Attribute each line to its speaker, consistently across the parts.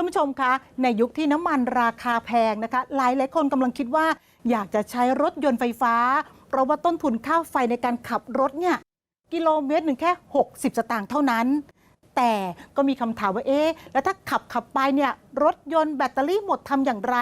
Speaker 1: ท่านผู้ชมคะในยุคที่น้ำมันราคาแพงนะคะ หลายหลายคนกำลังคิดว่า อยากจะใช้รถยนต์ไฟฟ้า เพราะว่าต้นทุนค่าไฟในการขับรถเนี่ยกิโลเมตรหนึ่งแค่ 60 สตางค์เท่านั้น แต่ก็มีคำถามว่าเอ๊ะแล้วถ้าขับขับไปเนี่ยรถยนต์แบตเตอรี่หมดทำอย่างไร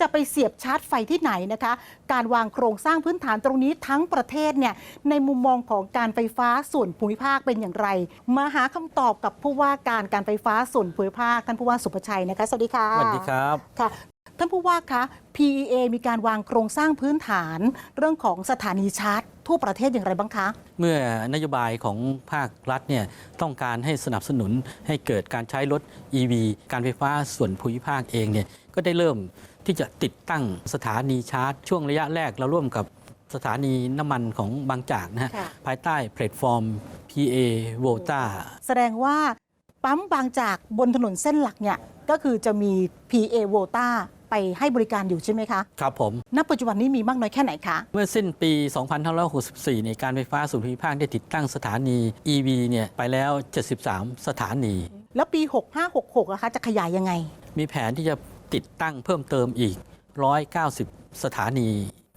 Speaker 1: จะไปเสียบชาร์จไฟที่ไหนนะคะ การวางโครงสร้างพื้นฐานตรงนี้ทั้งประเทศเนี่ยในมุมมองของการไฟฟ้าส่วนภูมิภาคเป็นอย่างไร มาหาคำตอบกับผู้ว่าการการไฟฟ้าส่วนภูมิภาคท่านผู้ว่าสุภชัยนะคะสวัสดีค่ะ
Speaker 2: สวัสดีครับ
Speaker 1: ค่ะท่านผู้ว่าคะ PEA มีการวางโครงสร้างพื้นฐาน เรื่องของสถานีชาร์จ ทั่วประเทศอย่างไรบ้างคะ
Speaker 2: เมื่อนโยบายของภาครัฐเนี่ยต้องการให้สนับสนุนให้เกิดการใช้รถ EV การไฟฟ้าส่วนภูมิภาคเองเนี่ยก็ได้เริ่มที่จะติดตั้งสถานีชาร์จ ช่วงระยะแรกเราร่วมกับสถานีน้ำมันของบางจากนะฮะ
Speaker 1: ค่ะ
Speaker 2: ภายใต้แพลตฟอร์ม PA Volta
Speaker 1: แสดงว่าปั๊มบางจากบนถนนเส้นหลักเนี่ยก็คือจะมี PA Volta ไปให้บริการอยู่ใช่ไหมคะ
Speaker 2: ครับผม
Speaker 1: ณ ปัจจุบันนี้มีมากน้อยแค่ไหนคะ
Speaker 2: เมื่อสิ้นปี 2564ในยการไฟฟ้าส่วนภูมิภาคได้ติดตั้งสถานี EV เนี่ยไปแล้ว 73 สถานี
Speaker 1: แล้วปี 6566นะคะจะขยายยังไง
Speaker 2: มีแผนที่จะติดตั้งเพิ่มเติมอีก 190 สถานี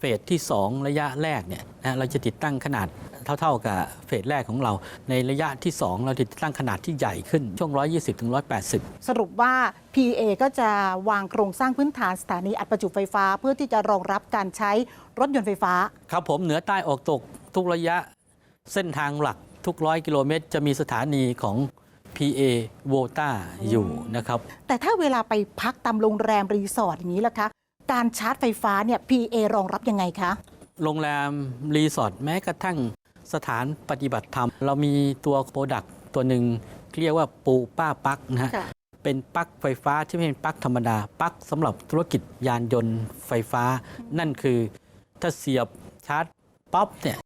Speaker 2: เฟสที่ 2 ระยะแรกเนี่ยนะเราจะติดตั้งขนาดเท่าๆกับเฟสแรกของเรา ในระยะที่ 2 เราจะติดตั้งขนาดที่ใหญ่ขึ้นช่วง 120ถึง180
Speaker 1: สรุปว่า PA ก็จะวางโครงสร้างพื้นฐานสถานีอัดประจุไฟฟ้า เพื่อที่จะรองรับการใช้รถยนต์ไฟฟ้า
Speaker 2: ครับผมเหนือใต้ออกตกทุกระยะเส้นทางหลักทุกร้อยกิโลเมตร จะมีสถานีของ PA Volta อยู่นะครับ
Speaker 1: แต่ถ้าเวลาไปพักตามโรงแรมรีสอร์ทอย่างนี้ล่ะคะ การชาร์จไฟฟ้าเนี่ย PA รองรับยังไงคะ
Speaker 2: โรงแรม รีสอร์ทแม้กระทั่งสถานปฏิบัติธรรม เรามีตัวโปรดักต์ตัวหนึ่งเรียกว่าปูป้าปักนะฮะ
Speaker 1: ค่ะ
Speaker 2: เป็นปลั๊กไฟฟ้าที่ไม่เป็นปลั๊กธรรมดาปลั๊กสำหรับธุรกิจยานยนต์ไฟฟ้า นั่นคือถ้าเสียบชาร์จป๊อปเนี่ย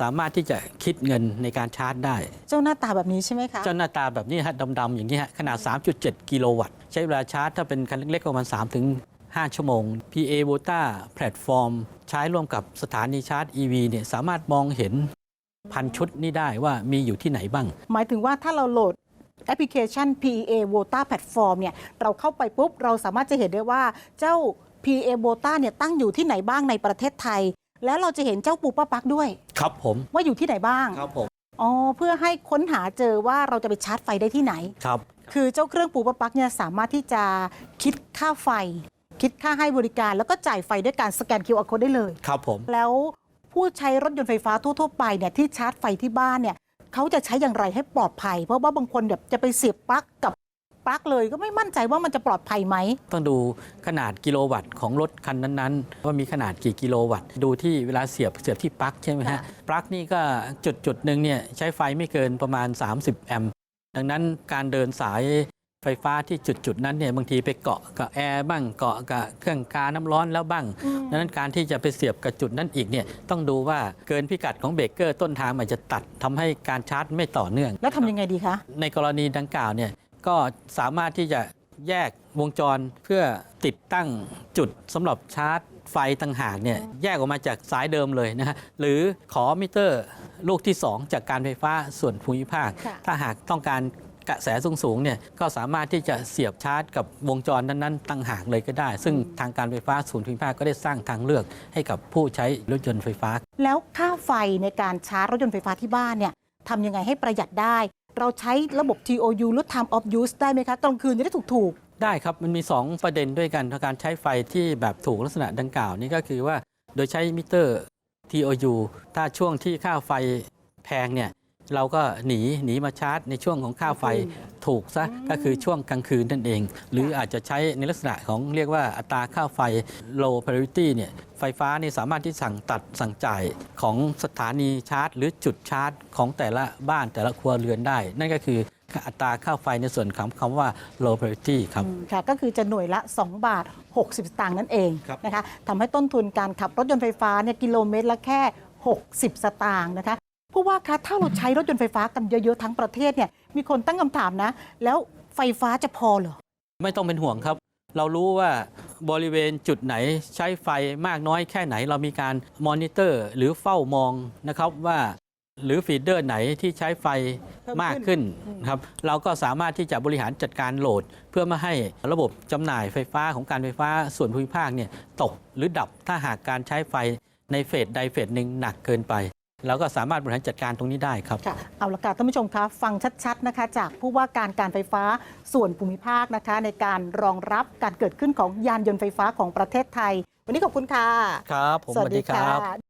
Speaker 2: สามารถที่จะคิดเงินในการชาร์จได้
Speaker 1: เจ้าหน้าตาแบบนี้ใช่ไหมคะ
Speaker 2: เจ้าหน้าตาแบบนี้ฮะดำๆอย่างนี้ฮะขนาด 3.7 กิโลวัตต์ ใช้เวลาชาร์จถ้าเป็นคันเล็กๆประมาณ3ถึง 5 ชั่วโมง PA v o t a แพลตฟอร์ม ใช้ร่วมกับสถานีชาร์จ EV เนี่ยสามารถมองเห็นพันชุดนี้ได้ว่ามีอยู่ที่ไหนบ้าง
Speaker 1: หมายถึงว่าถ้าเราโหลดแอปพลิเคชัน PA Vota Platform เนี่ยเราเข้าไปปุ๊บ เราสามารถจะเห็นได้ว่าเจ้า PA Vota เนี่ยตั้งอยู่ที่ไหนบ้างในประเทศไทย แล้วเราจะเห็นเจ้าปูป้าปักด้วย
Speaker 2: ครับผม
Speaker 1: ว่าอยู่ที่ไหนบ้าง
Speaker 2: ครับผม
Speaker 1: อ๋อเพื่อให้ค้นหาเจอว่าเราจะไปชาร์จไฟได้ที่ไหน
Speaker 2: ครับ
Speaker 1: คือเจ้าเครื่องปูปะปักเนี่ยสามารถที่จะคิดค่าไฟ คิดค่าให้บริการแล้วก็จ่ายไฟด้วยการสแกน QR code ได้เลย
Speaker 2: ครับผม
Speaker 1: แล้วผู้ใช้รถยนต์ไฟฟ้าทั่วๆไปเนี่ยที่ชาร์จไฟที่บ้านเนี่ยเขาจะใช้อย่างไรให้ปลอดภัย เพราะว่าบางคนแบบจะไปเสียบปลั๊กกับปลั๊กเลยก็ไม่มั่นใจว่ามันจะปลอดภัยไหม
Speaker 2: ต้องดูขนาดกิโลวัตต์ของรถคันนั้นๆ ว่ามีขนาดกี่กิโลวัตต์ ดูที่เวลาเสียบเสียบที่ปลั๊กใช่ไหมฮะ
Speaker 1: ค่ะ
Speaker 2: ปลั๊กนี่ก็จุดจุดๆหนึ่งเนี่ยใช้ไฟไม่เกินประมาณ 30 แอมป์ดังนั้นการเดินสาย ไฟฟ้าที่จุดจุดๆนั้นเนี่ยบางทีไปเกาะกับแอร์บ้างเกาะกับเครื่องกาน้ำร้อนแล้วบ้างดังนั้นการที่จะไปเสียบกับจุดนั้นอีกเนี่ยต้องดูว่าเกินพิกัดของเบรกเกอร์ต้นทางมันจะตัดทำให้การชาร์จไม่ต่อเนื่อง
Speaker 1: แล้วทำยังไงดีคะ
Speaker 2: ในกรณีดังกล่าวเนี่ยก็สามารถที่จะแยกวงจรเพื่อติดตั้งจุดสำหรับชาร์จไฟต่างหากเนี่ยแยกออกมาจากสายเดิมเลยนะฮะหรือขอมิเตอร์ลูกที่ 2 จากการไฟฟ้าส่วนภูมิภาค
Speaker 1: ค่ะ
Speaker 2: ถ้าหากต้องการ กระแสสูงๆเนี่ยก็สามารถที่จะเสียบชาร์จกับวงจรนั้นๆต่างหากเลยก็ได้ ซึ่งทางการไฟฟ้าส่วนภูมิภาคก็ได้สร้างทางเลือกให้กับผู้ใช้รถยนต์ไฟฟ้า
Speaker 1: แล้วค่าไฟในการชาร์จรถยนต์ไฟฟ้าที่บ้านเนี่ยทำยังไงให้ประหยัดได้ เราใช้ระบบ TOU ลด time of use ได้ไหมคะกลางคืนจะได้ถูกๆ
Speaker 2: ได้ครับ มันมี 2 ประเด็นด้วยกันการใช้ไฟที่แบบถูกลักษณะดังกล่าวนี่ก็คือว่าโดยใช้มิเตอร์ TOU ถ้าช่วงที่ค่าไฟแพงเนี่ย เราก็หนีหนีมาชาร์จในช่วงของค่าไฟถูกซะก็คือช่วงกลางคืนนั่นเอง หรืออาจจะใช้ในลักษณะของเรียกว่าอัตราค่าไฟ low priority เนี่ยไฟฟ้านี่สามารถที่สั่งตัดสั่งจ่ายของสถานีชาร์จ หรือจุดชาร์จ ของแต่ละบ้านแต่ละครัวเรือนได้ นั่นก็คืออัตราค่าไฟในส่วนของคำว่า low priority ครับ
Speaker 1: อืมค่ะก็คือจะหน่วยละ 2 บาท 60 สตางค์นั่นเอง
Speaker 2: ครับ
Speaker 1: นะคะทำให้ต้นทุนการขับรถยนต์ไฟฟ้าเนี่ยกิโลเมตรละแค่ 60 สตางค์นะคะ ผู้ว่าคะถ้าเราใช้รถยนต์ไฟฟ้ากันเยอะๆทั้งประเทศเนี่ยมีคนตั้งคำถามนะ แล้วไฟฟ้าจะพอเหรอ
Speaker 2: ไม่ต้องเป็นห่วงครับ เรารู้ว่าบริเวณจุดไหนใช้ไฟมากน้อยแค่ไหน เรามีการมอนิเตอร์หรือเฝ้ามองนะครับว่าหรือฟีดเดอร์ไหนที่ใช้ไฟ
Speaker 1: มา
Speaker 2: กขึ้นครับเราก็สามารถที่จะบริหารจัดการโหลด เพื่อไม่ให้ระบบจำหน่ายไฟฟ้าของการไฟฟ้าส่วนภูมิภาคเนี่ยตกหรือดับถ้าหากการใช้ไฟในเฟสใดเฟสหนึ่งหนักเกินไป เราก็สามารถบริหารจัดการตรงนี้ได้ครับ
Speaker 1: ค่ะเอาละค่ะท่านผู้ชมคะฟังชัดๆนะคะ จากผู้ว่าการการไฟฟ้าส่วนภูมิภาคนะคะ ในการรองรับการเกิดขึ้นของยานยนต์ไฟฟ้าของประเทศไทย วันนี้ขอบคุณค่ะ
Speaker 2: ครับผมสวัสดีครับ
Speaker 1: ค่ะ